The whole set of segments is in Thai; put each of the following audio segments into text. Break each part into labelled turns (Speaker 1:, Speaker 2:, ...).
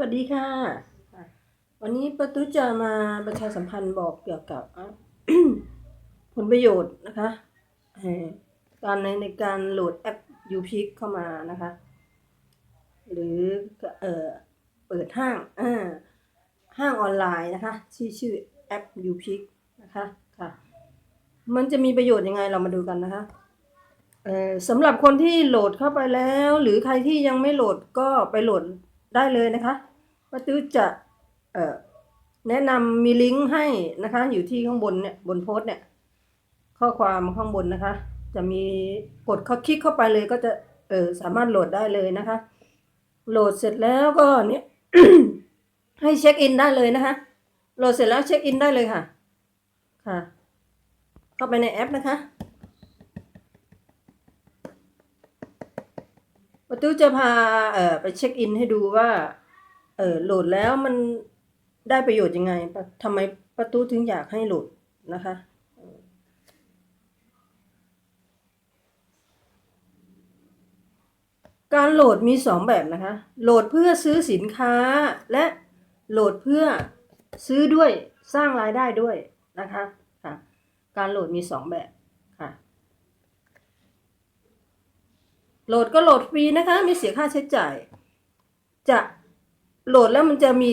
Speaker 1: วัสดีค่ะ วันนี้ประตุจะมาประชาสัมพันธ์บอกเกี่ยวกับอะผลประโยชน์นะคะเอ่อการในในการโหลดแอป u p i c เข้ามานะคะ หรือเอ่อเปิดห้างอ่าห้างออนไลน์นะคะที่ชื่อแอป u p i c นะคะค่ะมันจะมีประโยชน์ยังไงเรามาดูกันนะคะเอ่อสำหรับคนที่โหลดเข้าไปแล้ว หรือใครที่ยังไม่โหลดก็ไปโหลดได้เลยนะคะ ป้าตื้อจะเอแนะนำมีลิงก์ให้นะคะ อยู่ที่ข้างบนเนี่ยบนโพสต์เนี่ย ข้อความข้างบนนะคะ จะมีกดเข้าคลิกเข้าไปเลยก็จะเออสามารถโหลดได้เลยนะคะ โหลดเสร็จแล้วก็เนี่ยให้เช็คอินได้เลยนะคะ โหลดเสร็จแล้วเช็คอินได้เลยค่ะ ค่ะ เข้าไปในแอปนะคะประตูจะพาเอ่อไปเช็คอินให้ดูว่า เออโหลดแล้วมันได้ประโยชน์ยังไงทำไมประตูถึงอยากให้โหลดนะคะการโหลดมีสองแบบนะคะ โหลดเพื่อซื้อสินค้าและโหลดเพื่อซื้อด้วยสร้างรายได้ด้วยนะคะค่ะ การโหลดมีสองแบบค่ะ โหลดก็โหลดฟรีนะคะ ไม่เสียค่าใช้จ่าย จะ โหลดแล้วมันจะมี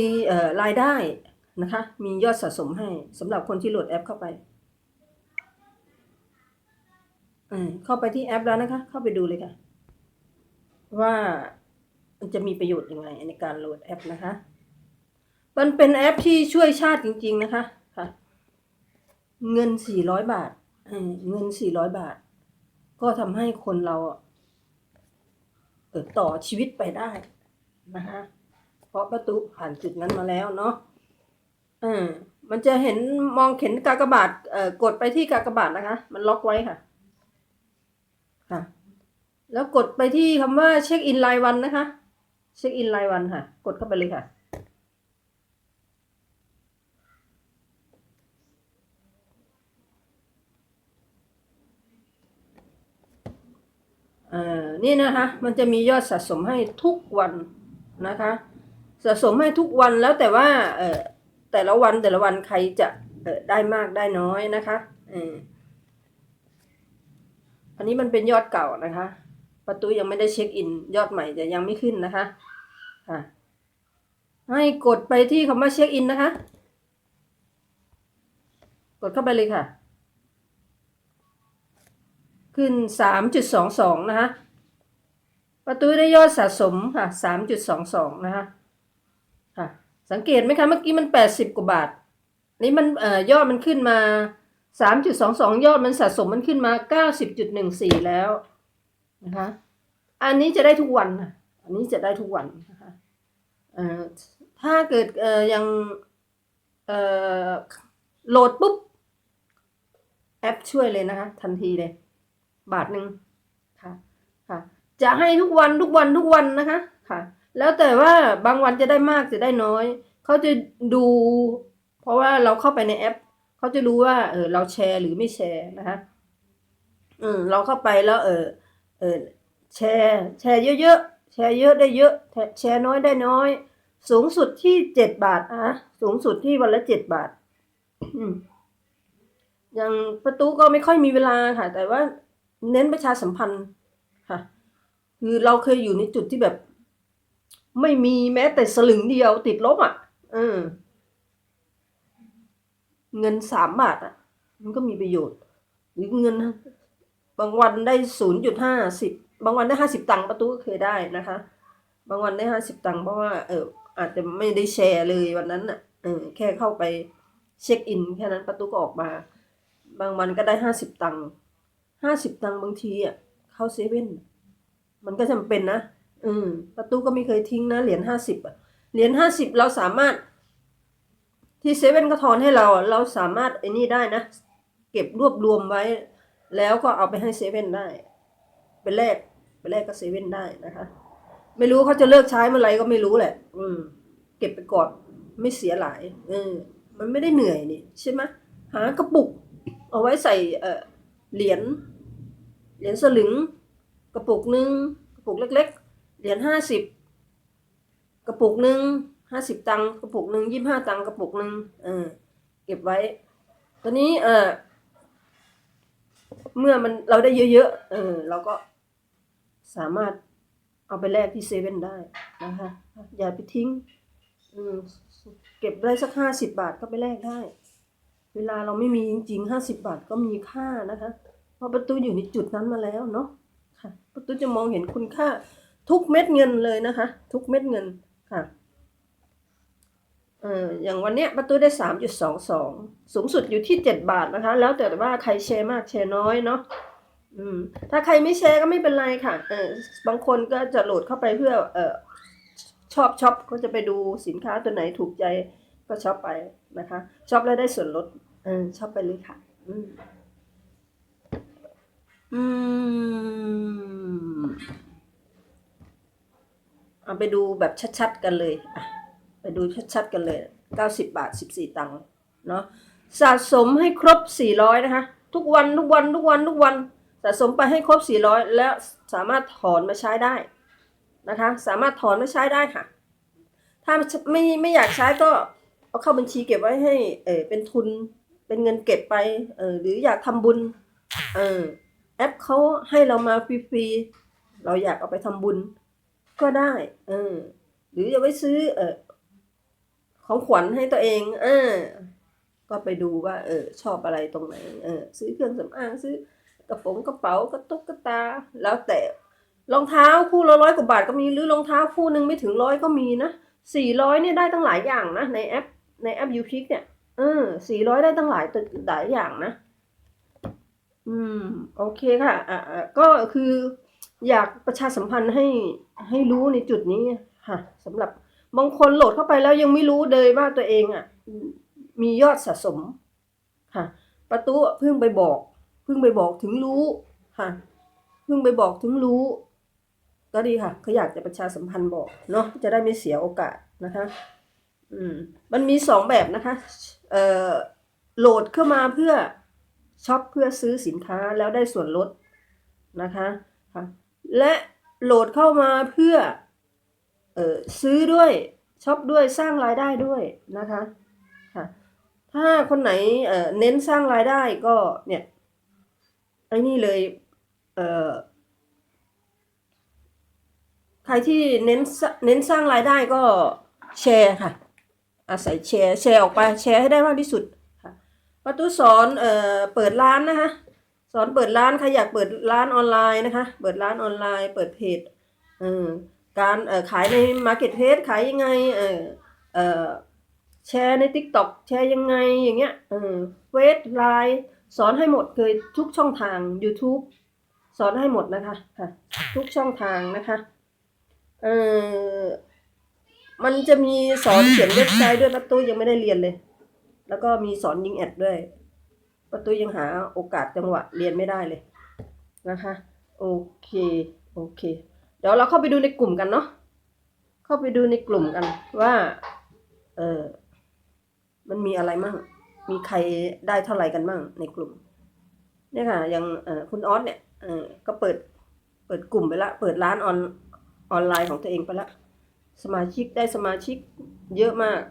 Speaker 1: รายได้นะคะ มียอดสะสมให้สำหรับคนที่โหลดแอปเข้าไปเข้าไปที่แอปแล้วนะคะ เข้าไปดูเลยค่ะ ว่ามันจะมีประโยชน์ยังไงในการโหลดแอปนะคะ มันเป็นแอปที่ช่วยชาติจริง ๆนะคะค่ะ เงินสี่ร้อยบาทเงินสี่ร้อยบาท ก็ทำให้คนเราอะเออต่อชีวิตไปได้นะคะ ราะประตูผ่านจุดนั้นมาแล้วเนาะเออมันจะเห็นมองเห็นกากบาทเอ่อกดไปที่กากบาทนะคะ มันล็อกไว้ค่ะค่ะ แล้วกดไปที่คำว่าเช็คอินรายวันนะคะ เช็คอินรายวันค่ะ กดเข้าไปเลยค่ะ เอ่อ นี่นะคะ มันจะมียอดสะสมให้ทุกวันนะคะ สะสมให้ทุกวันแล้วแต่ว่าเออแต่ละวันแต่ละวันใครจะเออได้มากได้น้อยนะคะอออันนี้มันเป็นยอดเก่านะคะ ประตูยังไม่ได้เช็คอิน ยอดใหม่จะยังไม่ขึ้นนะคะค่ะให้กดไปที่คำว่าเช็คอินนะคะ กดเข้าไปเลยค่ะ ขึ้นสามจุดสองสองนะคะ ประตูได้ยอดสะสมค่ะสามจุดสองสองนะคะ ค่ะ สังเกตไหมคะเมื่อกี้มันแปดสิบกว่าบาท นี่มันเอ่อยอดมันขึ้นมาสามจุดสองสองยอดมันสะสมมันขึ้นมาเก้าสิบจุดหนึ่งสี่แล้วนะคะ อันนี้จะได้ทุกวันค่ะอันนี้จะได้ทุกวันนะคะเอ่อถ้าเกิดเอ่อยังเอ่อโหลดปุ๊บแอปช่วยเลยนะคะ ทันทีเลย บาทหนึ่งค่ะค่ะ จะให้ทุกวันทุกวันทุกวันนะคะค่ะ แล้วแต่ว่าบางวันจะได้มากจะได้น้อย เขาจะดู เพราะว่าเราเข้าไปในแอป เขาจะรู้ว่าเออเราแชร์หรือไม่แชร์นะคะอืมเราเข้าไปแล้วเออเออแชร์ แชร์เยอะๆแชร์เยอะได้เยอะ แชร์น้อยได้น้อย สูงสุดที่เจ็ดบาทอะสูงสุดที่วันละเจ็ดบาท อืมอย่างประตูก็ไม่ค่อยมีเวลาค่ะ แต่ว่าเน้นประชาสัมพันธ์ค่ะ คือเราเคยอยู่ในจุดที่แบบ ไม่มีแม้แต่สลึงเดียวติดลบอะ เออ เงินสามบาทอะ มันก็มีประโยชน์ หรือเงิน บางวันได้ศูนย์จุดห้าสิบบางวันได้ห้าสิบตังค์ประตูก็เคยได้นะคะ บางวันได้ห้าสิบตังค์เพราะว่า เออ อาจจะไม่ได้แชร์เลยวันนั้นอะ เออ แค่เข้าไปเช็คอินแค่นั้นประตูก็ออกมา บางวันก็ได้ห้าสิบตังค์ห้าสิบตังค์บางทีอะ เข้าเซเว่นมันก็จำเป็นนะ อืมประตูก็ไม่เคยทิ้งนะเหรียญห้าสิบอะเหรียญห้าสิบเราสามารถ ที่เซเว่นก็ทอนให้เราอะเราสามารถไอ้นี่ได้นะ เก็บรวบรวมไว้ แล้วก็เอาไปให้เซเว่นได้ไปแลกไปแลกกับเซเว่นได้นะคะ ไม่รู้เขาจะเลิกใช้เมื่อไรก็ไม่รู้แหละ อืม เก็บไปก่อนไม่เสียหลายเออมันไม่ได้เหนื่อยนี่ใช่ไหมหากระปุก เอาไว้ใส่เออเหรียญเหรียญสลึง กระปุกหนึ่งกระปุกเล็ก ๆ เหรียญห้าสิบกระปุกหนึ่งห้าสิบตังกระปุกหนึ่งยี่ห้าตังกระปุกหนึ่งเออเก็บไว้ ตอนนี้เออเมื่อมันเราได้เยอะๆเออเราก็สามารถเอาไปแลกที่เซเว่นได้นะคะอย่าไปทิ้งอืมเก็บได้สักห้าสิบบาทก็ไปแลกได้ เวลาเราไม่มีจริงๆห้าสิบบาทก็มีค่านะคะ เพราะประตูอยู่ในจุดนั้นมาแล้วเนาะค่ะ ประตูจะมองเห็นคุณค่า ทุกเม็ดเงินเลยนะคะ ทุกเม็ดเงินค่ะเอออย่างวันเนี้ยประตูได้สามจุดสองสองสูงสุดอยู่ที่เจ็ดบาทนะคะ แล้วแต่ว่าใครแชร์มากแชร์น้อยเนาะอืมถ้าใครไม่แชร์ก็ไม่เป็นไรค่ะเออบางคนก็จะโหลดเข้าไปเพื่อเออชอบช็อปก็จะไปดูสินค้าตัวไหนถูกใจก็ช็อปไปนะคะช็อปแล้วได้ส่วนลดเออช็อปไปเลยค่ะอืมอืม เอาไปดูแบบชัดๆกันเลยอะไปดูชัดๆกันเลย 90 บาท 14 ตังค์เนาะสะสมให้ครบ 400 นะคะ ทุกวันทุกวันทุกวันทุกวันสะสมไปให้ครบ 400 แล้วสามารถถอนมาใช้ได้นะคะ สามารถถอนมาใช้ได้ค่ะ ถ้าไม่ไม่อยากใช้ก็เอาเข้าบัญชีเก็บไว้ให้เออเป็นทุนเป็นเงินเก็บไปเออหรืออยากทำบุญเออแอปเขาให้เรามาฟรีๆเราอยากเอาไปทำบุญ ก็ได้ เออ หรือจะไว้ซื้อ เออของขวัญให้ตัวเองเออก็ไปดูว่า เออ ชอบอะไรตรงไหน เออ ซื้อเครื่องสำอางซื้อกระโปรงกระเป๋ากระตุกกระตา แล้วแต่รองเท้าคู่ละร้อยกว่าบาทก็มีหรือรองเท้าคู่หนึ่งไม่ถึงร้อยก็มีนะสี่ร้อยเนี่ยได้ตั้งหลายอย่างนะในแอป ในแอปยูพิกเนี่ยเออสี่ร้อยได้ตั้งหลายตหลายอย่างนะ อืม โอเคค่ะ อ่าอ่าก็คือ อยากประชาสัมพันธ์ให้ให้รู้ในจุดนี้ค่ะสำหรับบางคนโหลดเข้าไปแล้วยังไม่รู้เลยว่าตัวเองอะ มียอดสะสมค่ะ ประตูเพิ่งไปบอก เพิ่งไปบอกถึงรู้ค่ะ เพิ่งไปบอกถึงรู้ ก็ดีค่ะเขาอยากจะประชาสัมพันธ์บอกเนาะจะได้ไม่เสียโอกาสนะคะ อืม มันมีสองแบบนะคะ เอ่อโหลดเข้ามาเพื่อช็อปเพื่อซื้อสินค้าแล้วได้ส่วนลดนะคะค่ะ และโหลดเข้ามาเพื่อออซื้อด้วยช็อปด้วยสร้างรายได้ด้วยนะคะค่ะถ้าคนไหนเเน้นสร้างรายได้ก็เนี่ยไอ้นี่เลยเใครที่เน้นเน้นสร้างรายได้ก็แชร์ค่ะ อาศัยแชร์แชร์ออกไปแชร์ให้ได้มากที่สุดค่ะประตูสอนเอ่อเปิดร้านนะคะ สอนเปิดร้านใครอยากเปิดร้านออนไลน์นะคะ เปิดร้านออนไลน์ เปิดเพจเออการเออขายในมาร์เก็ตเพจขายยังไงเออเออแชร์ใน t ิ k t o k แชร์ยังไงอย่างเงี้ยเออเฟซไลน์สอนให้หมดเลยทุกช่องทาง YouTube สอนให้หมดนะคะค่ะทุกช่องทางนะคะเออมันจะมีสอนเขียนเว็บไซต์ด้วยประตูยังไม่ได้เรียนเลย แล้วก็มีสอนยิงแอดด้วย ประตูยังหาโอกาสจังหวะเรียนไม่ได้เลยนะคะ โอเค โอเค เดี๋ยวเราเข้าไปดูในกลุ่มกันเนาะเข้าไปดูในกลุ่มกันว่า เออมันมีอะไรมั่ง มีใครได้เท่าไหร่กันมั่งในกลุ่ม เนี่ยค่ะอย่างคุณออสเนี่ยก็เปิด เปิดกลุ่มไปละ เปิดร้านออนออนไลน์ของตัวเองไปละ สมาชิกได้สมาชิกเยอะมาก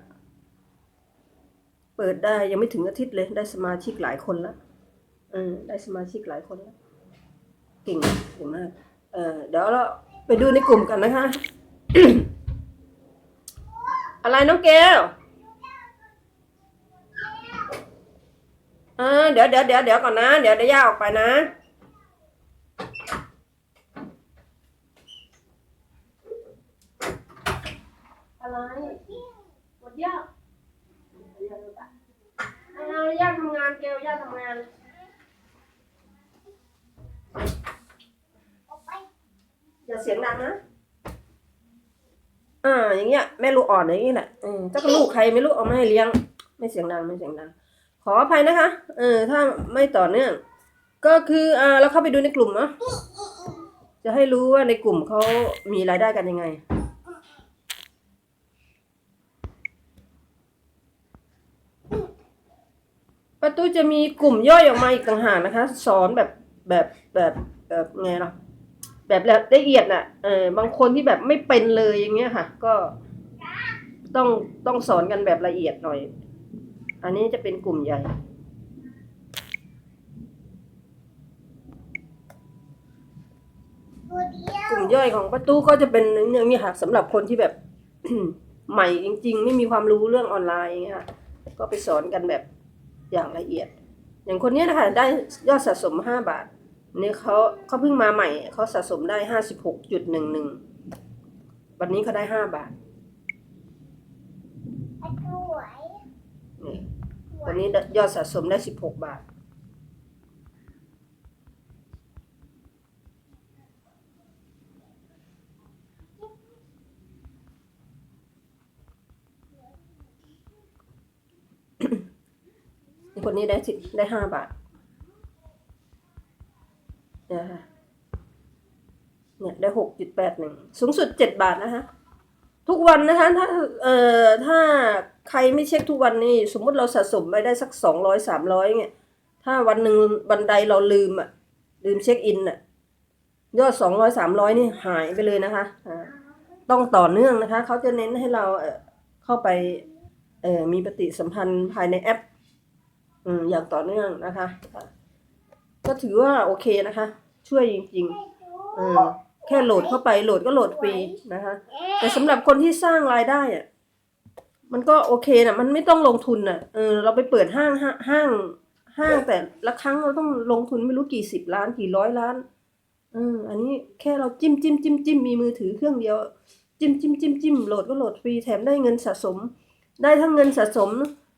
Speaker 1: เปิดได้ยังไม่ถึงอาทิตย์เลยได้สมาชิกหลายคนแล้วเออได้สมาชิกหลายคนแล้วเก่งเก่งมากเออเดี๋ยวเราไปดูในกลุ่มกันนะคะ อะไรน้องแก้วเออเดี๋ยวเดี๋ยวเดี๋ยวเดี๋ยวก่อนนะ เดี๋ยวเดี๋ยวย่าออกไปนะอะไรหมดยาก เอาย่าทำงานเกลย่าทำงานอย่าเสียงดังนะ อ่า อย่างเงี้ย แม่ลูกอ่อนอย่างงี้แหละเออถ้าก็ลูกใครไม่รู้เอามาให้เลี้ยง ไม่เสียงดังไม่เสียงดัง ขออภัยนะคะ เออ ถ้าไม่ต่อเนื่อง ก็คืออ่าเราเข้าไปดูในกลุ่มเนาะจะให้รู้ว่าในกลุ่มเขามีรายได้กันยังไง ประตูจะมีกลุ่มย่อยออกมาอีกต่างหากนะคะ สอนแบบแบบแบบแบบไงล่ะแบบละเอียดน่ะเออบางคนที่แบบไม่เป็นเลยอย่างเงี้ยค่ะ ก็ต้องต้องสอนกันแบบละเอียดหน่อย อันนี้จะเป็นกลุ่มใหญ่กลุ่มย่อยของประตูก็จะเป็นอย่างนี้ค่ะสำหรับคนที่แบบ ใหม่จริง ๆ ไม่มีความรู้เรื่องออนไลน์อย่างเงี้ยค่ะก็ไปสอนกันแบบ อย่างละเอียด อย่างคนเนี้ยนะคะได้ยอดสะสมห้าบาทนี่เขาเขาเพิ่งมาใหม่เขาสะสมได้ห้าสิบหกจุดหนึ่งหนึ่งวันนี้เขาได้ห้าบาท
Speaker 2: ไอ้สวย
Speaker 1: นี่วันนี้ยอดสะสมได้สิบหกบาท คนนี้ได้สิได้ห้าบาทเนี่ยค่ะเนี่ยได้หกจุดแปดหนึ่งสูงสุดเจ็ดบาทนะคะทุกวันนะคะถ้าเอ่อถ้าใครไม่เช็คทุกวันนี่สมมุติเราสะสมไปได้สักสองร้อยสามร้อยเนี่ยถ้าวันหนึ่งวันใดเราลืมอะลืมเช็คอินอะยอดสองร้อยสามร้อยนี่หายไปเลยนะคะต้องต่อเนื่องนะคะ เขาจะเน้นให้เราเข้าไปมีปฏิสัมพันธ์ภายในแอป อืมอย่างต่อเนื่องนะคะ ก็ถือว่าโอเคนะคะ ช่วยจริงๆเออแค่โหลดเข้าไปโหลดก็โหลดฟรีนะคะ แต่สำหรับคนที่สร้างรายได้อะมันก็โอเคนะมันไม่ต้องลงทุนน่ะเออเราไปเปิดห้างห้างห้างแต่ละครั้งเราต้องลงทุนไม่รู้กี่สิบล้านกี่ร้อยล้านเอออันนี้แค่เราจิ้มจิ้มจิ้มจิ้มมีมือถือเครื่องเดียว จิ้มจิ้มจิ้มจิ้มโหลดก็โหลดฟรีแถมได้เงินสะสม ได้ทั้งเงินสะสม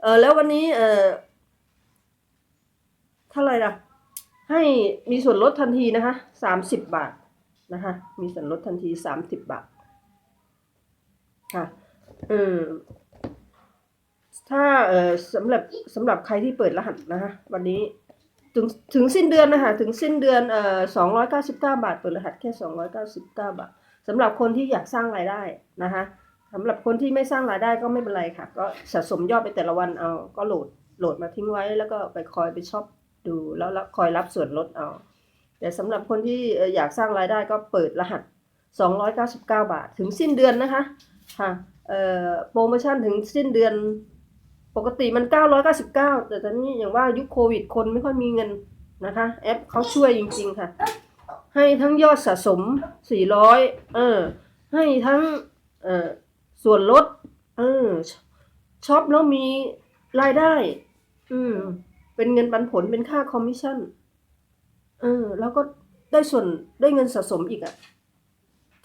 Speaker 1: เออแล้ววันนี้เออ ท่าไหร่ล่ะ ให้มีส่วนลดทันทีนะคะสามสิบบาทนะคะ มีส่วนลดทันทีสามสิบบาท ค่ะ เออถ้าเออสำหรับสำหรับใครที่เปิดรหัสนะคะวันนี้ถึงถึงสิ้นเดือนนะคะถึงสิ้นเดือนเอ่อสองร้อยเก้าสิบเก้าบาท เปิดรหัสแค่สองร้อยเก้าสิบเก้าบาทสำหรับคนที่อยากสร้างรายได้นะคะสำหรับคนที่ไม่สร้างรายได้ก็ไม่เป็นไรค่ะ ก็สะสมยอดไปแต่ละวันเอาก็โหลดโหลดมาทิ้งไว้แล้วก็ไปคอยไปช็อป ดูแล้วคอยรับส่วนลดเอาแต่สำหรับคนที่อยากสร้างรายได้ก็เปิดรหัส 299 บาท ถึงสิ้นเดือนนะคะค่ะโปรโมชั่นถึงสิ้นเดือน ปกติมัน 999 แต่ตอนนี้อย่างว่ายุคโควิดคนไม่ค่อยมีเงินนะคะ แอปเขาช่วยจริง ๆ ค่ะ ให้ทั้งยอดสะสม 400 เออ ให้ทั้งเออส่วนลด เออช็อปแล้วมีรายได้ อืม เป็นเงินปันผลเป็นค่าคอมมิชชั่น เออ แล้วก็ได้ส่วนได้เงินสะสมอีกอะ่ะ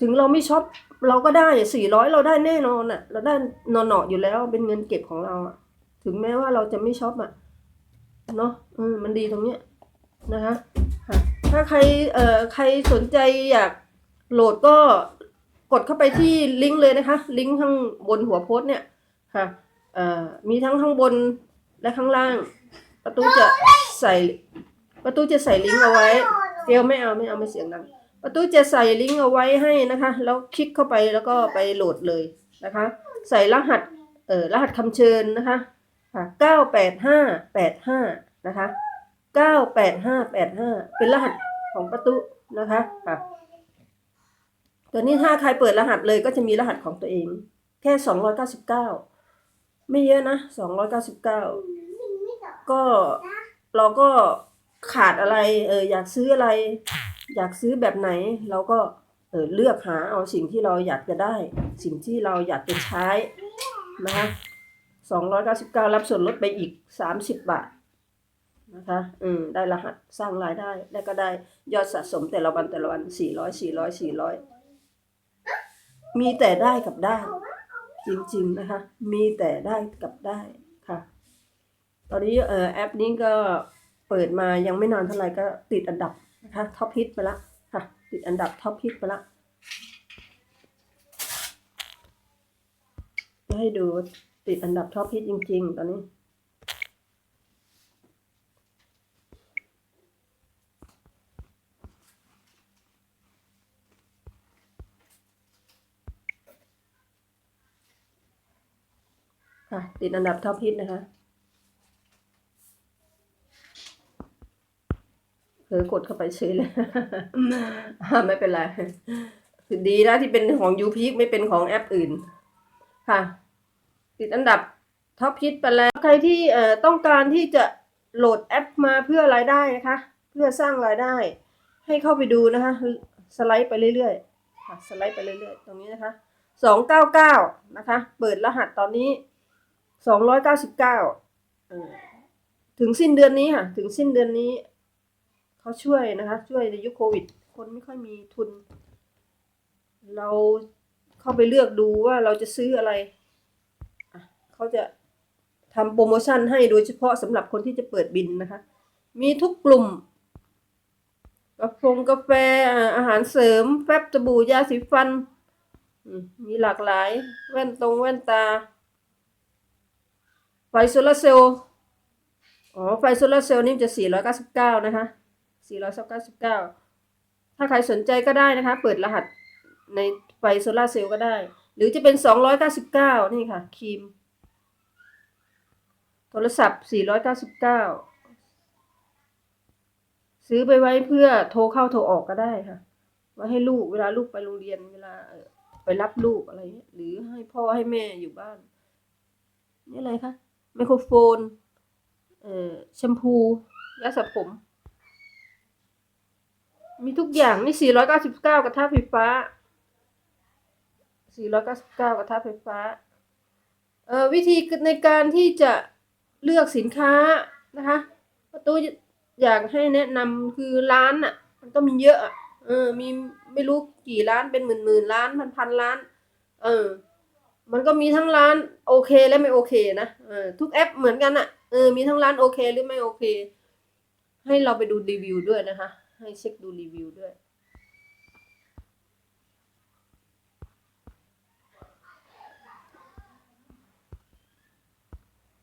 Speaker 1: ถึงเราไม่ช็อปเราก็ได้สี่ร้อยเราได้แน่นอนอะ่ะเราได้นอนเนาะอยู่แล้ว เป็นเงินเก็บของเราอะ่ะถึงแม้ว่าเราจะไม่ช็อปอะ่ะเนาะอืมมันดีตรงเนี้ยนะคะค่ะถ้าใครเอ่อใครสนใจอยากโหลดก็กดเข้าไปที่ลิงก์เลยนะคะ ลิงก์ข้างบนหัวโพสต์เนี่ยค่ะเอ่อมีทั้งข้างบนและข้างล่าง ประตูจะใส่ ประตูจะใส่ลิงก์เอาไว้เกลไม่เอาไม่เอาไม่เสียงดังประตูจะใส่ลิงก์เอาไว้ให้นะคะ แล้วคลิกเข้าไปแล้วก็ไปโหลดเลยนะคะ ใส่รหัสเอ่อรหัสคำเชิญนะคะค่ะเก้าแปดห้าแปดห้านะคะเก้าแปดห้าแปดห้าเป็นรหัสของประตูนะคะค่ะตัวนี้ถ้าใครเปิดรหัสเลยก็จะมีรหัสของตัวเอง แค่สองร้อยเก้าสิบเก้าไม่เยอะนะสองร้อยเก้าสิบเก้า ก็เราก็ขาดอะไร เอออยากซื้ออะไร อยากซื้อแบบไหน เราก็เออเลือกหาเอาสิ่งที่เราอยากจะได้ สิ่งที่เราอยากจะใช้นะคะสองร้อยเก้าสิบเก้ารับส่วนลดไปอีกสามสิบบาทนะคะ อืม ได้รหัสสร้างรายได้ แล้วก็ได้ยอดสะสมแต่ละวันแต่ละวันสี่ร้อยสี่ร้อยสี่ร้อยมีแต่ได้กับได้ จริง ๆ นะคะ มีแต่ได้กับได้ ตอนนี้เอ่อแอปนี้ก็เปิดมายังไม่นานเท่าไหร่ก็ติดอันดับนะคะท็อปฮิตไปละค่ะติดอันดับท็อปฮิตไปละให้ดูติดอันดับท็อปฮิตจริง ๆ ตอนนี้ค่ะติดอันดับท็อปฮิตนะคะ เผลอกดเข้าไปเฉยเลยอ่าไม่เป็นไรคือดีนะที่เป็นของยูพีไม่เป็นของแอปอื่น ค่ะ ติดอันดับท็อปฮิตไปแล้ว ใครที่เอ่อต้องการที่จะโหลดแอปมาเพื่อรายได้นะคะ เพื่อสร้างรายได้ ให้เข้าไปดูนะคะ สไลด์ไปเรื่อยๆค่ะสไลด์ไปเรื่อยๆ ตรงนี้นะคะสองเก้าเก้านะคะ เปิดรหัสตอนนี้สองร้อยเก้าสิบเก้าถึงสิ้นเดือนนี้ค่ะ ถึงสิ้นเดือนนี้ เขาช่วยนะคะ ช่วยในยุคโควิด คนไม่ค่อยมีทุน เราเข้าไปเลือกดูว่าเราจะซื้ออะไรเขาจะทำโปรโมชั่นให้โดยเฉพาะสำหรับคนที่จะเปิดบินนะคะ มีทุกกลุ่มกาแฟกาแฟอาหารเสริมแฟบสบู่ยาสีฟัน มีหลากหลาย แว่นตรงแว่นตา ไฟโซลาเซลล์อ๋อ ไฟโซลาเซลล์นี่จะ 499 นะคะ 499 ถ้าใครสนใจก็ได้นะคะ เปิดรหัสในไฟโซลาเซลล์ก็ได้ หรือจะเป็น 299 นี่ค่ะ ครีม โทรศัพท์ 499 ซื้อไปไว้เพื่อโทรเข้าโทรออกก็ได้ค่ะไว้ให้ลูกเวลาลูกไปโรงเรียนเวลาไปรับลูกอะไร หรือให้พ่อให้แม่อยู่บ้าน นี่อะไรคะไมโครโฟน เอ่อแชมพูยาสระผม มีทุกอย่างนี่ 499 กระทะไฟฟ้า 499 กระทะไฟฟ้า เอ่อวิธีในการที่จะเลือกสินค้านะคะประตูอยากให้แนะนำคือร้านอะ มันก็มีเยอะอะเออ มีไม่รู้กี่ร้านเป็นหมื่นหมื่นร้านพันพันร้าน เออ มันก็มีทั้งร้านโอเคและไม่โอเคนะเออทุกแอปเหมือนกันอะเออมีทั้งร้านโอเคหรือไม่โอเค ให้เราไปดูรีวิวด้วยนะคะ ให้เช็คดูรีวิวด้วย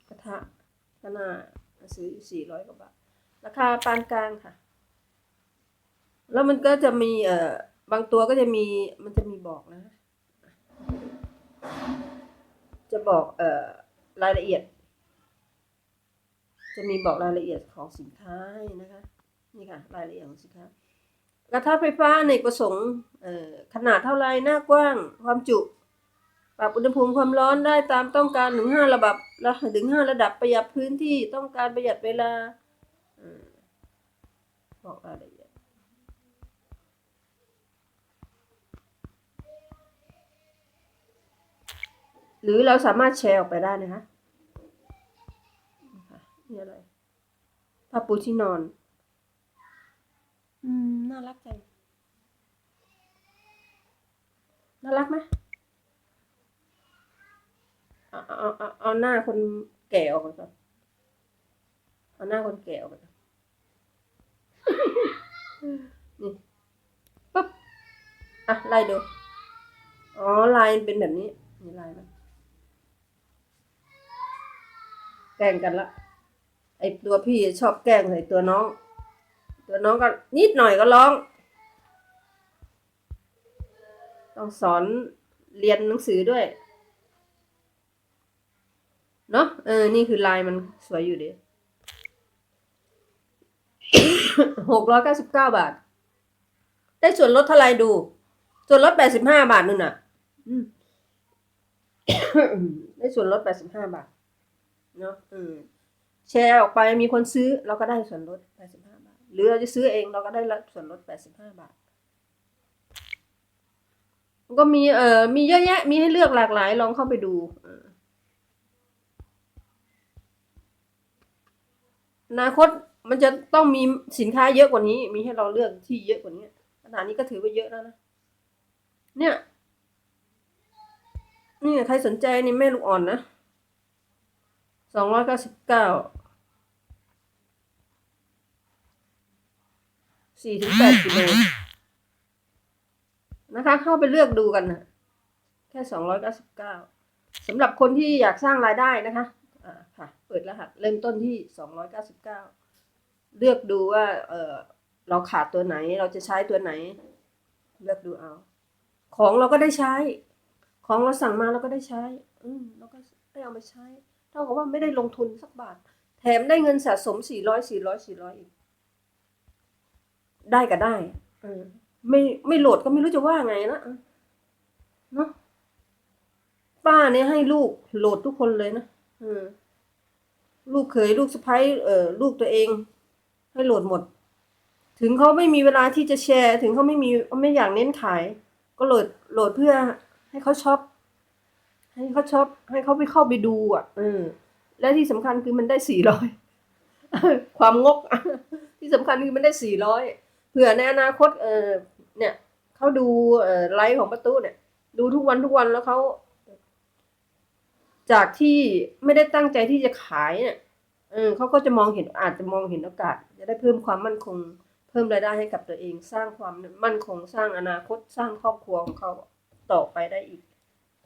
Speaker 1: กระทะก็น่าซื้ออยู่สี่ร้อยกว่าบาท ราคาปานกลางค่ะ แล้วมันก็จะมีเอ่อบางตัวก็จะมีมันจะมีบอกนะ จะบอกเอ่อรายละเอียด จะมีบอกรายละเอียดของสินค้าให้นะคะ นี่ค่ะรายละเอียดของสินค้ากระทะไฟฟ้าอเนประสงค์ขนาดเท่าไรหน้ากว้าง ความจุ ปรับอุณหภูมิความร้อนได้ตามต้องการถึงห้าระดับละถึงห้าระดับประหยัดพื้นที่ต้องการประหยัดเวลาอบอกรายละเอียดหรือเราสามารถแชร์ออกไปได้นะคะนี่ค่ะนี่อะไรผ้าปูที่นอน อืม น่ารักจัง น่ารักไหมเอาเอาเอาเอาหน้าคนแก่ออกก่อน เอาหน้าคนแก่ออกก่อนนี่ปุ๊บ อะไล่ดู อ๋อลายเป็นแบบนี้ นี่ลายมันแกล้งกันละ ไอตัวพี่ชอบแกล้งใส่ตัวน้อง ตัวน้องก็นิดหน่อยก็ร้อง ต้องสอนเรียนหนังสือด้วย เนาะเออ นี่คือลายมันสวยอยู่ดีหกร้อยเก้าสิบเก้าบาท ได้ส่วนลดเท่าไรดู ส่วนลดแปดสิบห้าบาทนู่นน่ะได้ส่วนลดแปดสิบห้าบาท เนาะอืมแชร์ออกไปมีคนซื้อเราก็ได้ส่วนลดแปดสิบห้า หรือเราจะซื้อเองเราก็ได้ส่วนลดแปดสิบห้าบาทมันก็มีเอ่อมีเยอะแยะ มีให้เลือกหลากหลายลองเข้าไปดูอนาคตมันจะต้องมีสินค้าเยอะกว่านี้ มีให้เราเลือกที่เยอะกว่านี้ขนาดนี้ก็ถือว่าเยอะแล้วนะ เนี่ย นี่ใครสนใจนี่แม่ลูกอ่อนนะสองร้อยเก้าสิบเก้า สี่ถึงแปดกิโลนะคะ เข้าไปเลือกดูกันนะแค่สองร้อยเก้าสิบเก้าสำหรับคนที่อยากสร้างรายได้นะคะอ่าค่ะ เปิดรหัสเริ่มต้นที่สองร้อยเก้าสิบเก้าเลือกดูว่า เออเราขาดตัวไหน เราจะใช้ตัวไหน เลือกดูเอา ของเราก็ได้ใช้ ของเราสั่งมาเราก็ได้ใช้ อืมเราก็ได้เอามาใช้ เท่ากับว่าไม่ได้ลงทุนสักบาท แถมได้เงินสะสมสี่ร้อยสี่ร้อยสี่ร้อยอีก ได้ก็ได้ เออ ไม่ไม่โหลดก็ไม่รู้จะว่าไงนะเนาะไปป้าเนี่ยให้ลูกโหลดทุกคนเลยนะเออ ลูกเขยลูกสะใภ้เออลูกตัวเอง ให้โหลดหมด ถึงเขาไม่มีเวลาที่จะแชร์ ถึงเขาไม่มีไม่อยากเน้นขาย ก็โหลดโหลดเพื่อให้เขาช็อปให้เขาช็อปให้เขาไปเข้าไปดู อะเออและที่สำคัญคือมันได้สี่ร้อยความงก ที่สำคัญคือมันได้สี่ร้อย เผื่อในอนาคตเออเนี่ยเขาดูเออไลฟ์ของประตูเนี่ย ดูทุกวันทุกวันแล้วเขาจากที่ไม่ได้ตั้งใจที่จะขายเนี่ยเออเขาก็จะมองเห็นอาจจะมองเห็นโอกาส จะได้เพิ่มความมั่นคง เพิ่มรายได้ให้กับตัวเอง สร้างความมั่นคงสร้างอนาคตสร้างครอบครัวของเขาต่อไปได้อีก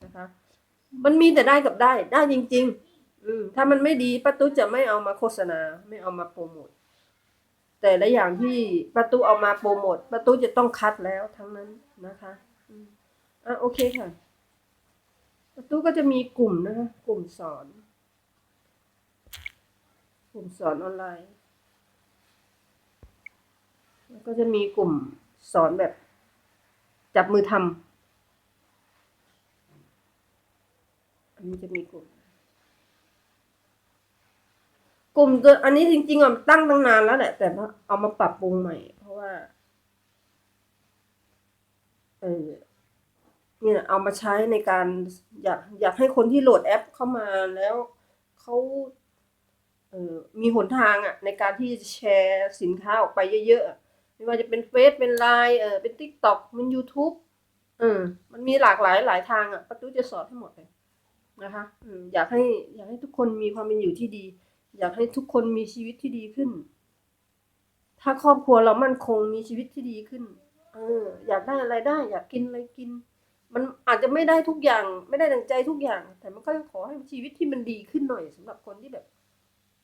Speaker 1: นะคะ มันมีแต่ได้กับได้ได้จริง ๆ อืมถ้ามันไม่ดีป้าตุ๊จะไม่เอามาโฆษณา ไม่เอามาโปรโมท แต่ละอย่างที่ป้าตุ๊เอามาโปรโมทป้าตุ๊จะต้องคัดแล้วทั้งนั้นนะคะอะโอเคค่ะป้าตุ๊ก็จะมีกลุ่มนะคะ กลุ่มสอน กลุ่มสอนออนไลน์แล้วก็จะมีกลุ่มสอนแบบ จับมือทำอันนี้จะมีกลุ่ม กลุ่มตัวอันนี้จริงๆอะตั้งตั้งนานแล้วแหละ แต่ว่าเอามาปรับปรุงใหม่ เพราะว่าเออเนี่ยเอามาใช้ในการอยากอยากให้คนที่โหลดแอปเข้ามาแล้วเขาเออมีหนทางอะ ในการที่จะแชร์สินค้าออกไปเยอะๆไม่ว่าจะเป็นเฟซเป็นไลน์เออเป็นทิกต็อกเป็น YouTube เออมันมีหลากหลายหลายทางอะประตูจะสอนให้หมดเลยนะคะอืมอยากให้อยากให้ทุกคนมีความเป็นอยู่ที่ดี อยากให้ทุกคนมีชีวิตที่ดีขึ้น ถ้าครอบครัวเรามั่นคงมีชีวิตที่ดีขึ้น เออ อยากได้อะไรได้ อยากกินอะไรกิน มันอาจจะไม่ได้ทุกอย่าง ไม่ได้ดังใจทุกอย่าง แต่มันก็ขอให้ชีวิตที่มันดีขึ้นหน่อยสำหรับคนที่แบบ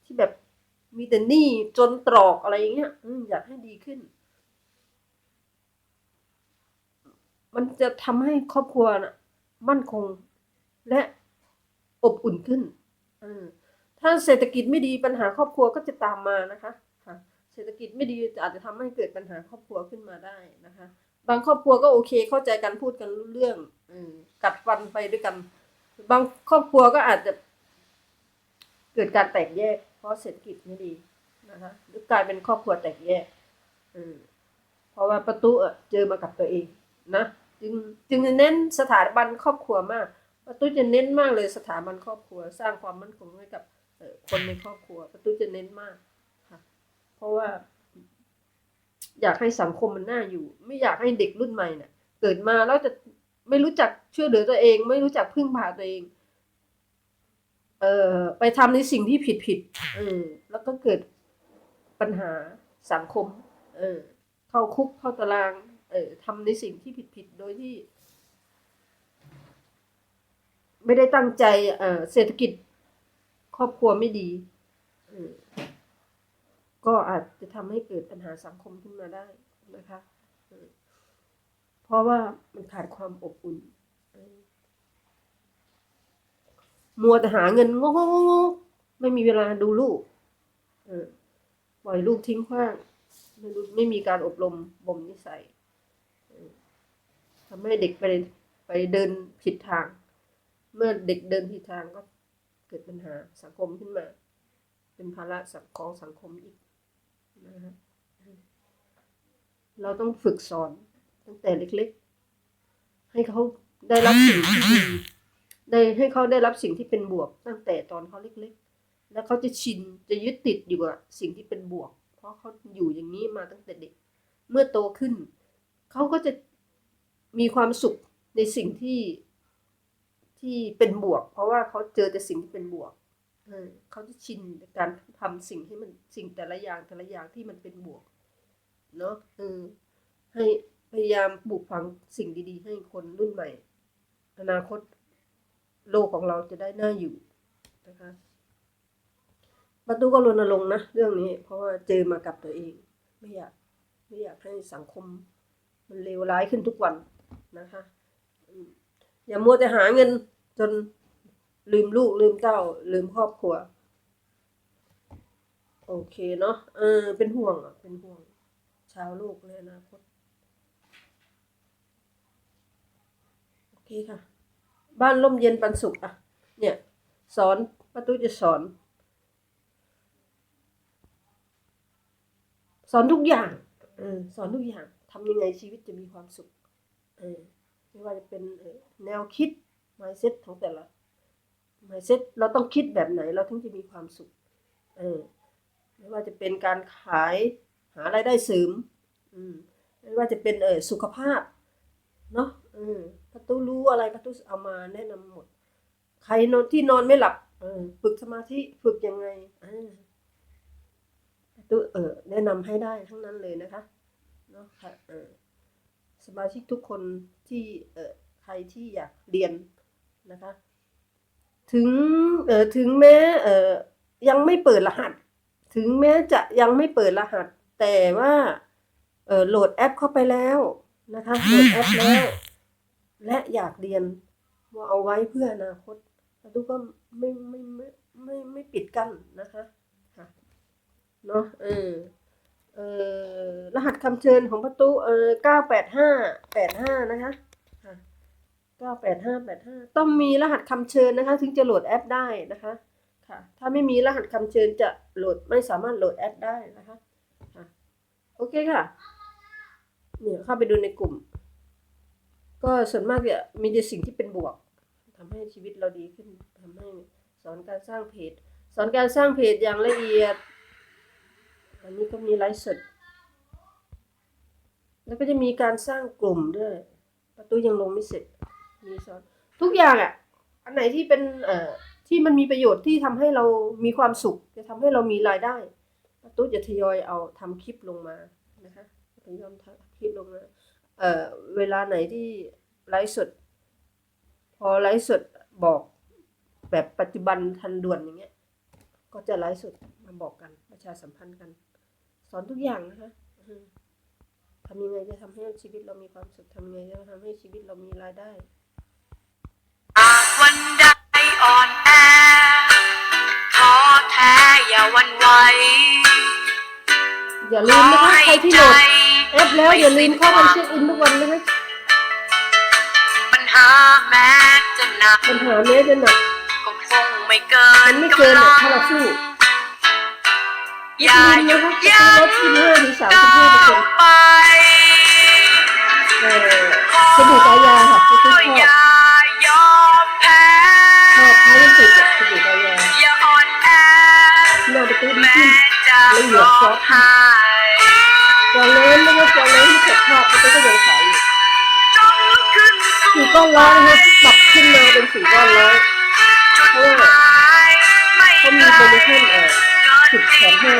Speaker 1: ที่แบบมีแต่หนี้จนตรอกอะไรอย่างเงี้ยอือยากให้ดีขึ้น มันจะทำให้ครอบครัวน่ะมั่นคง และอบอุ่นขึ้น อ ถ้าเศรษฐกิจไม่ดีปัญหาครอบครัวก็จะตามมานะคะค่ะเศรษฐกิจไม่ดีอาจจะทำให้เกิดปัญหาครอบครัวขึ้นมาได้นะคะ บางครอบครัวก็โอเคเข้าใจกันพูดกันรู้เรื่องอมกัดฟันไปด้วยกัน บางครอบครัวก็อาจจะ เกิดการแตกแยก เพราะเศรษฐกิจไม่ดีนะคะหรือกลายเป็นครอบครัวแตกแยกอืมเพราะว่าประตูอะเจอมากับตัวเองนะจึงจึงจะเน้นสถาบันครอบครัวมากประตูจะเน้นมากเลยสถาบันครอบครัว สร้างความมั่นคงให้กับ คนในครอบครัวประตูจะเน้นมากค่ะ เพราะว่า อยากให้สังคมมันน่าอยู่ ไม่อยากให้เด็กรุ่นใหม่เนี่ยเกิดมาแล้วจะไม่รู้จักช่วยเหลือตัวเอง ไม่รู้จักพึ่งพาตัวเอง เอ่อไปทำในสิ่งที่ผิดผิดเออแล้วก็เกิดปัญหาสังคม เออเข้าคุกเข้าตาราง เออทำในสิ่งที่ผิดผิดโดยที่ ไม่ได้ตั้งใจเออเศรษฐกิจ ครอบครัวไม่ดีก็อาจจะทำให้เกิดปัญหาสังคมขึ้นมาได้นะคะเพราะว่ามันขาดความอบอุ่นมัวแต่หาเงินงกๆๆๆไม่มีเวลาดูลูกปล่อยลูกทิ้งขว้างไม่รู้ไม่มีการอบรมบ่มนิสัยทำให้เด็กไปไปเดินผิดทาง เมื่อเด็กเดินผิดทางก็ เกิดปัญหาสังคมขึ้นมา เป็นภาระสังของสังคมอีกนะฮะเราต้องฝึกสอนตั้งแต่เล็กๆ ให้เขาได้รับสิ่งที่ดีได้ให้เขาได้รับสิ่งที่เป็นบวก ตั้งแต่ตอนเขาเล็กๆ แล้วเขาจะชินจะยึดติดอยู่กับสิ่งที่เป็นบวก เพราะเขาอยู่อย่างนี้มาตั้งแต่เด็ก เมื่อโตขึ้น เขาก็จะมีความสุขในสิ่งที่ ที่เป็นบวก เพราะว่าเขาเจอแต่สิ่งที่เป็นบวกเออเขาจะชินในการทำสิ่งที่มันสิ่งแต่ละอย่างแต่ละอย่างที่มันเป็นบวกเนาะเออให้พยายามปลูกฝังสิ่งดี ๆ ให้คนรุ่นใหม่ อนาคตโลกของเราจะได้น่าอยู่นะคะประตูก็รณรงค์นะเรื่องนี้ เพราะว่าเจอมากับตัวเอง ไม่อยากไม่อยากให้สังคมมันเลวร้ายขึ้นทุกวันนะคะ อย่ามัวแต่หาเงินจนลืมลูกลืมเต้า ลืมครอบครัว โอเคเนาะเออ เป็นห่วงอะ เป็นห่วง ชาวโลกในอนาคตโอเคค่ะ บ้านร่มเย็นปันสุขอะ เนี่ย สอนป้าตุ้ยจะสอน สอนทุกอย่างเออสอนทุกอย่างทำยังไงชีวิตจะมีความสุขเออ ไม่ว่าจะเป็นแนวคิด mindset ของแต่ละ mindset เราต้องคิดแบบไหนเราถึงจะมีความสุข เออไม่ว่าจะเป็นการขายหารายได้เสริม อืมไม่ว่าจะเป็นเออสุขภาพ เนาะเออประตูรู้อะไรประตูเอามาแนะนำหมด ใครนอนที่นอนไม่หลับ เออฝึกสมาธิฝึกยังไงประตูเออแนะนำให้ได้ทั้งนั้นเลยนะคะเนาะค่ะเออสมาชิกทุกคน ที่เออใครที่อยากเรียนนะคะ ถึงเออถึงแม้เออยังไม่เปิดรหัส ถึงแม้จะยังไม่เปิดรหัส แต่ว่าเออโหลดแอปเข้าไปแล้วนะคะโหลดแอปแล้ว และอยากเรียนว่าเอาไว้เพื่ออนาคตแล้วทุกก็ไม่ไม่ไม่ไม่ไม่ปิดกั้นนะคะค่ะเนาะเออ เออรหัสคำเชิญของประตูเออเก้าแปดห้าแปดห้านะคะค่ะเก้าแปดห้าแปดห้าต้องมีรหัสคำเชิญนะคะ ถึงจะโหลดแอปได้นะคะค่ะถ้าไม่มีรหัสคำเชิญจะโหลดไม่สามารถโหลดแอปได้นะคะค่ะโอเคค่ะเนี่ยเข้าไปดูในกลุ่ม ก็ส่วนมากเนี่ยมีแต่สิ่งที่เป็นบวกทำให้ชีวิตเราดีขึ้นทำให้สอนการสร้างเพจ สอนการสร้างเพจอย่างละเอียด อันนี้ก็มีไลฟ์สด แล้วก็จะมีการสร้างกลุ่มด้วย ประตูยังลงไม่เสร็จ มีสอนทุกอย่างอะ อันไหนที่เป็นเอ่อที่มันมีประโยชน์ที่ทำให้เรามีความสุข จะทำให้เรามีรายได้ ประตูจะทยอยเอาทำคลิปลงมานะคะทยอยทำคลิปลงมาเอ่อเวลาไหนที่ไลฟ์สด พอไลฟ์สดบอกแบบปัจจุบันทันด่วนอย่างเงี้ย ก็จะไลฟ์สดมาบอกกันประชาสัมพันธ์กัน สอนทุกอย่างนะคะอืมทำยังไงจะทำให้ชีวิตเรามีความสุขทำยังไงจะทำให้ชีวิตเรามีรายได้
Speaker 2: หากวันใดอ่อนแอท้อแท้อย่าหวันไหว
Speaker 1: อย่าลืมนะคะใครที่โหลดแอปแล้วอย่าลืมเข้าไปเช็คอินทุกวันนะคะ
Speaker 2: ปัญหาแม้จะหนัก
Speaker 1: ปัญหาแม้จะหนัก
Speaker 2: ก็คงไม่เกิ
Speaker 1: มัน
Speaker 2: น
Speaker 1: ไม่เกิน
Speaker 2: กำ
Speaker 1: อะ
Speaker 2: ลัง
Speaker 1: ถ้าเราสู้
Speaker 2: อย่าหยุด
Speaker 1: อย่า
Speaker 2: ยั้
Speaker 1: ลื
Speaker 2: งก้าวไป
Speaker 1: เออสบู่กายาค่ะที่ช
Speaker 2: ก็
Speaker 1: อบ
Speaker 2: อย่ายอมแพ้
Speaker 1: ชอบใช้ยังติดอะสบู่กายา
Speaker 2: อย่าอ่อนแอ
Speaker 1: หน้าไปตื้ดีขึ้น
Speaker 2: จะร้องไห้
Speaker 1: จอเลนนะคะจอเลนที่เกิดภาพมันก็ยังขายอยู่
Speaker 2: จงลุกขึ้นสู้
Speaker 1: สี่ก้อนร้อยนะคะปรับขึ้นมาเป็นสี่ก้อนร้อย
Speaker 2: จุดหมายไม่
Speaker 1: เขามีโปรโมชั่นเออ สิบแถ
Speaker 2: จริ
Speaker 1: ม
Speaker 2: ง
Speaker 1: ห้า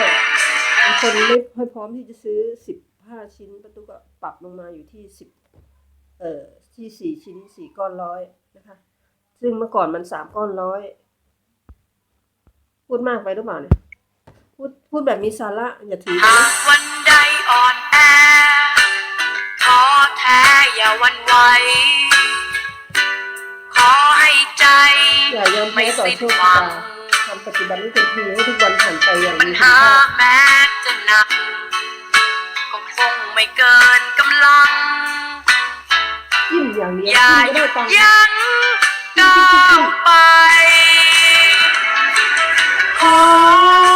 Speaker 1: บางคนไม่ค่อยพร้อมที่จะซื้อสิบห้าชิ้นประตูก็ปรับลงมาอยู่ที่สิบเอ่อที่สี่ชิ้นสี่ก้อนร้อยนะคะ ซึ่งเมื่อก่อนมันสามก้อนร้อยพูดมากไปหรือเปล่าเนี่ยพูดพูดแบบมีสาระอย่าถือ
Speaker 2: หา
Speaker 1: นะ
Speaker 2: กวันใดอ่อนแอท้อแท้อย่าหวันไหวขอให้ใจ
Speaker 1: อย่ายอม
Speaker 2: ไม่
Speaker 1: แพ้ต่อ
Speaker 2: สิ้น
Speaker 1: โชค
Speaker 2: ห
Speaker 1: ชะ
Speaker 2: วัง
Speaker 1: ตาทำ ปัจจุบันให้เต็มที่ให้ทุกวันผ่านไปอย่าง
Speaker 2: ปัญ
Speaker 1: มีคุณ
Speaker 2: หา
Speaker 1: ค่า
Speaker 2: แม้จะหนักก็คงไม่เกินกำลัง
Speaker 1: จิ้มอย่างเดียว
Speaker 2: อย่า
Speaker 1: จิ้ม
Speaker 2: ห
Speaker 1: ก็
Speaker 2: ยุ
Speaker 1: ได้
Speaker 2: ด
Speaker 1: ตังค์
Speaker 2: ยั้งก้าวไปขอ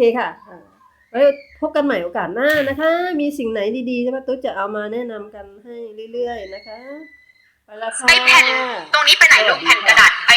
Speaker 2: เค
Speaker 1: ค่ะไว้พบกันใหม่โอกาสหน้านะคะ มีสิ่งไหนดีๆที่ป้าตุ๊กจะเอามาแนะนำกันให้เรื่อยๆนะคะ ไปละค่ะ
Speaker 2: ไอแผ่นตรงนี้ไปไหนลูกแผ่นกระดาษไอ